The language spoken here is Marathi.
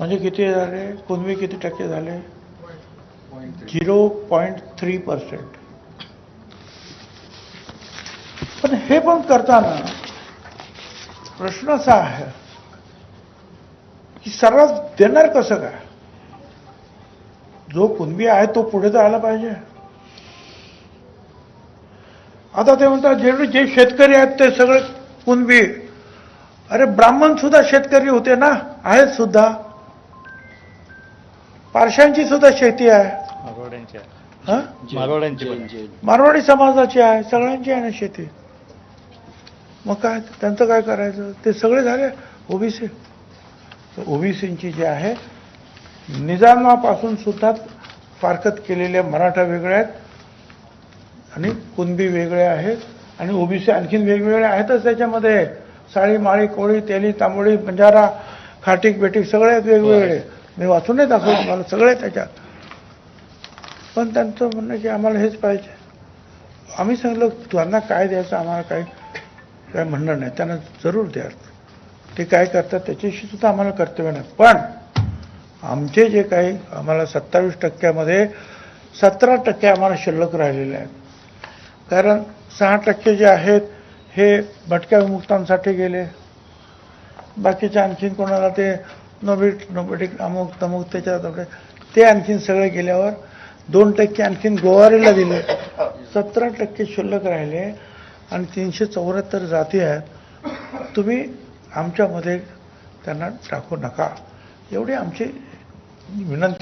म्हणजे किती झाले? कुणबी किती टक्के झाले? Zero point three percent. पण हे पण करताना प्रश्न असा आहे की सर्रास देणार कसं काय? जो कुणबी आहे तो पुढे जायला पाहिजे. आता ते म्हणतात जे जे शेतकरी आहेत ते सगळे कुणबी अरे ब्राह्मण सुद्धा शेतकरी होते ना? आहेत सुद्धा. पारशांची सुद्धा शेती आहे. हं? मारवाडी समाजाची आहे सगळ्यांची आहे ना शेती. मग काय त्यांचं काय करायचं? ते सगळे झाले ओबीसी. ओबीसींची जे आहे निजामापासून सुद्धा फारकत केलेले मराठा वेगळे आहेत आणि कुणबी वेगळे आहेत आणि ओबीसी आणखीन वेगवेगळे आहेतच त्याच्यामध्ये. साळी माळी कोळी तेली तांबोळी बंजारा खाटीक बेटीक सगळे आहेत वेगवेगळे. मी वाचून नाही दाखवलं मला सगळे त्याच्यात. पण त्यांचं म्हणणं की आम्हाला हेच पाहिजे. आम्ही सांगितलं त्यांना काय द्यायचं आम्हाला काही काय म्हणणं नाही. त्यांना जरूर द्या ते काय करतात त्याच्याशी सुद्धा आम्हाला कर्तव्य नाही. पण आमचे जे काही आम्हाला सत्तावीस टक्क्यामध्ये सतरा टक्के आम्हाला शिल्लक राहिलेले आहेत. कारण सहा टक्के जे आहेत हे भटक्या विमुक्तांसाठी गेले. बाकीचे आणखीन कोणाला ते नोबेट नोबेटिक अमुक तमुक त्याच्यात ते आणखीन सगळे गेल्यावर दोन टक्के आणखीन गोवारीला दिले. सतरा टक्के शिल्लक राहिले आणि तीनशे चौऱ्याहत्तर जाती आहेत. तुम्ही आमच्यामध्ये त्यांना टाकू नका. एवढी आमची विनंती